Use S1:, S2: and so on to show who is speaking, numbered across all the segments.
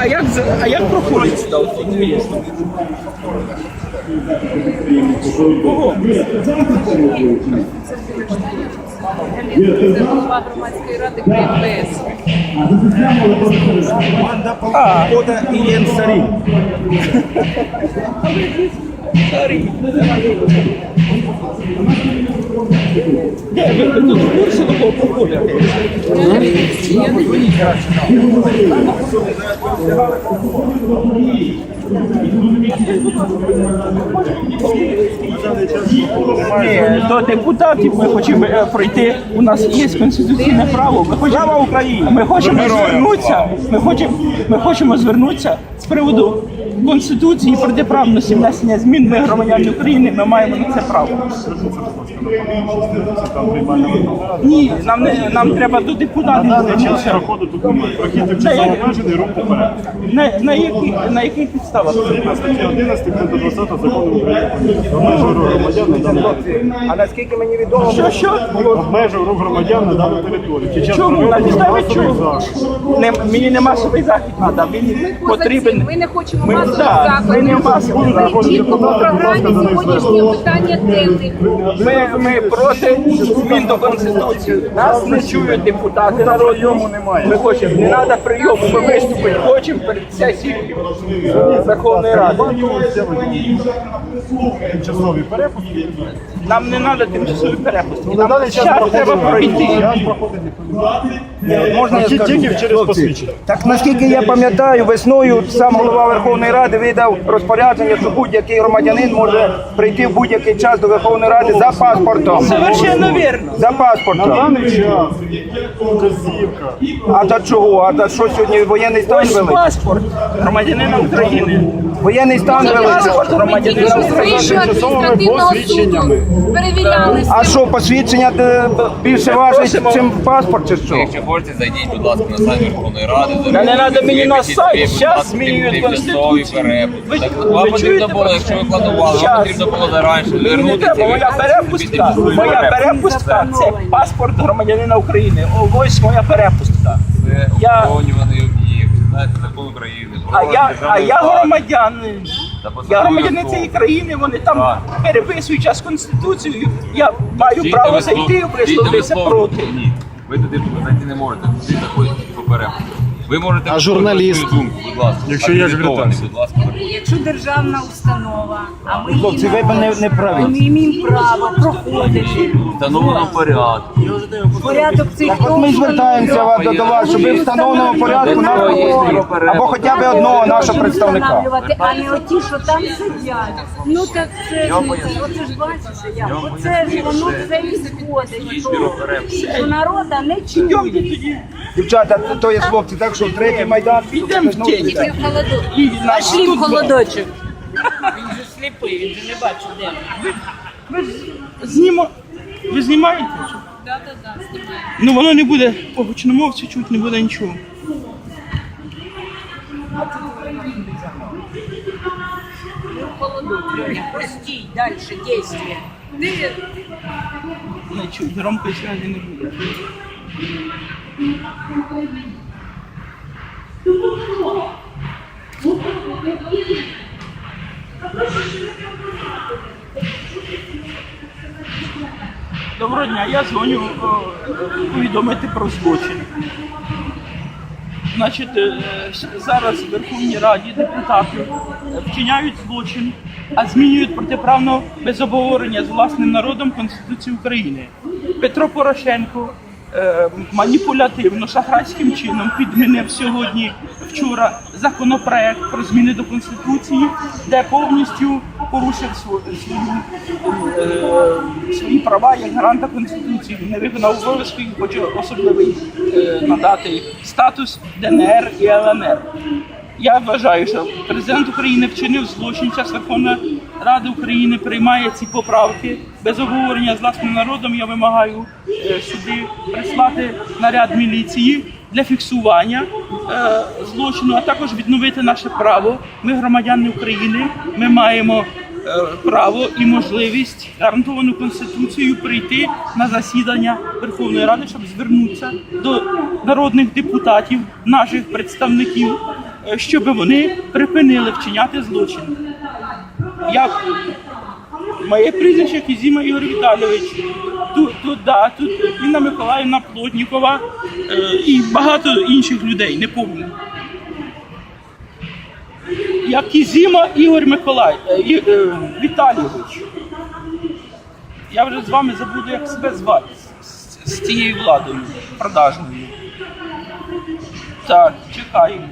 S1: а як, за- а як проходить сюди? От інтересно. Кого?
S2: Це голова громадської ради КМПС.
S1: А,
S3: Кода і Єнсарі.
S1: старий. Ні, до депутатів ми хочемо е, пройти. У нас є конституційне право. Ми хочемо,
S3: Слава Україні!
S1: Ми хочемо звернутися. Ми хочемо, ми хочемо звернутися приводу конституції протиправності внесення змін. Ми громадяни України. Ми маємо на це право. Ні, нам не нам треба до депутатів.
S4: Проходу тут немає. Прохід
S1: На,
S4: тимчасово обмежений, рух поперед.
S1: на, на, яких, на яких підставах?
S4: На статті 11 пункту 20 закону України. Обмежує рух громадян на дану територію.
S3: А наскільки мені відомо,
S1: Що, що?
S4: Обмежує рух громадян на дану територію. Під час
S1: Чому? На підставі
S4: масових
S1: чого?
S4: заходів.
S1: Не, мені не масовий захід треба, мені потрібен.
S2: Ми не хочемо
S1: Ми-
S2: масових
S1: да, ми не масових
S2: заходів.
S1: заходів.
S2: Чітко по програмі сьогоднішнього питання денних.
S1: Ми, ми проти змін до Конституції. Нас не чують депутати народу. Ми хочемо, не треба прийому, ми виступити хочемо перед сесією Верховної Ради.
S4: Тимчасові перепустки.
S1: Нам не треба тимчасові перепустки. Нам
S4: час
S1: треба пройти.
S3: можна
S4: Тільки- Тільки через посвідчення.
S3: Так наскільки я пам'ятаю, весною сам голова Верховної Ради видав розпорядження, що будь-який громадянин може прийти в будь-який час до Верховної Ради за паспортом.
S1: Совершенно вірно.
S3: За
S4: На
S3: паспортом.
S4: даний час вказівка.
S3: А та чого? А та що сьогодні воєнний стан
S1: Ось
S3: вели?
S1: паспорт громадянина України.
S3: Воєнний стан
S2: тільки
S1: громадянина.
S2: Адміністративного суду перевіряли.
S3: А що, посвідчення е, більше важить, ніж паспорт чи що?
S5: Якщо хочете, зайдіть, будь ласка, на сайт Верховної Ради.
S1: Та не треба мені на сайт,
S5: ласка,
S1: змінюють Конституцію.
S5: Вам потрібно було, якщо
S1: це?
S5: ви планували, вам потрібно було зараніше вернутися.
S1: моя перепустка. Моя перепустка це паспорт громадянина України. О, ось моя перепустка. Я-.
S5: Знаєте, закон України.
S1: А я, а я громадянин. Я громадянин цієї країни, вони там
S5: Так.
S1: переписують час конституцію. Я маю право зайти і висловитися проти.
S5: Ні, ви туди зайти не можете. Туди заходять тільки. Ви можете
S6: А журналіст?
S5: свою думку, будь ласка.
S4: Якщо є
S5: Акредитований,
S4: акредитація.
S5: будь ласка.
S7: Якщо державна установа, а ми
S3: Хлопці, ви мене не праві.
S7: ми маємо право проходити
S5: Встановлено порядку.
S7: порядок цих
S3: От ми звертаємося ва- до, вас, щоб ви в встановленому порядку нас пропустили. або хоча б одного нашого представника.
S7: встановлювати, а не оті, що там сидять. Ну так це ж не це. Оце ж бачите, як оце ж воно все і сходить. що- Що народа не
S1: тоді.
S3: Дівчата, то є хлопці, так що третій майдан.
S1: Підемо в тінь.
S2: Тільки в холоду.
S1: І нас
S7: Пошли в
S1: тут-
S7: холодочок.
S1: Ви ж зніма... Ви знімаєте?
S2: Да, да, да, знімаємо.
S1: Ну воно не буде по гучномовці чуть не буде нічого.
S7: В холоду, Лёня, Пусти, дальше действие.
S1: Не чуть, громкої связі не буде. Доброго дня, я дзвоню повідомити про злочин. Значить, е, зараз в Верховній Раді депутати е, вчиняють злочин, а змінюють протиправно без обговорення з власним народом Конституцію України. Петро Порошенко е, маніпулятивно шахрайським чином підмінив сьогодні вчора законопроект про зміни до Конституції, де повністю порушив сво- свою, е, свої права як гаранта Конституції. Не виконав обов'язки і хоче особливий е, надати статус ДНР і ЛНР. Я вважаю, що президент України вчинив злочин. Час Верховна Рада України приймає ці поправки без обговорення з власним народом. Я вимагаю е, сюди прислати наряд міліції для фіксування е, злочину, а також відновити наше право. Ми громадяни України. Ми маємо е, право і можливість гарантовану конституцією прийти на засідання Верховної Ради, щоб звернутися до народних депутатів, наших представників щоб вони припинили вчиняти злочин. Я Моє прізвище Кізіма Ігор Віталійович. Тут, тут, да, тут Інна Миколаївна Плотнікова е, і багато інших людей, не пам'ятаю. Я Кізіма Ігор Миколай, е, е, Віталійович. Я вже з вами забуду, як себе звати з- з цією владою продажною. Так, чекаємо.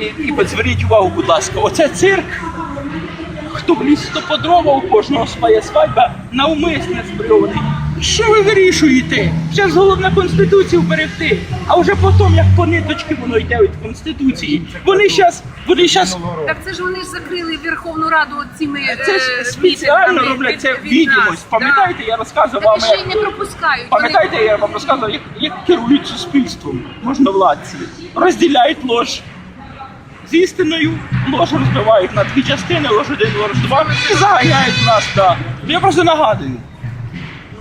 S1: І, і зверніть увагу, будь ласка, оце цирк. Хто в ліс, хто по у кожного своя свадьба навмисне збройний. Що ви вирішуєте? Ж головне Конституцію берегти, а вже потім, як по ниточки, воно йде від Конституції. Вони щас, вони щас,
S2: Так це ж вони ж закрили Верховну Раду цими
S1: це ж спеціально роблять це відомість. Пам'ятаєте, я розказував
S2: Так ще й не пропускають.
S1: Пам'ятаєте, я вам розказував, як, як керують суспільством можновладці, розділяють лож. З істиною лож розбивають на дві частини, лож один, лож два, і заганяють нас. Да. Я просто нагадую.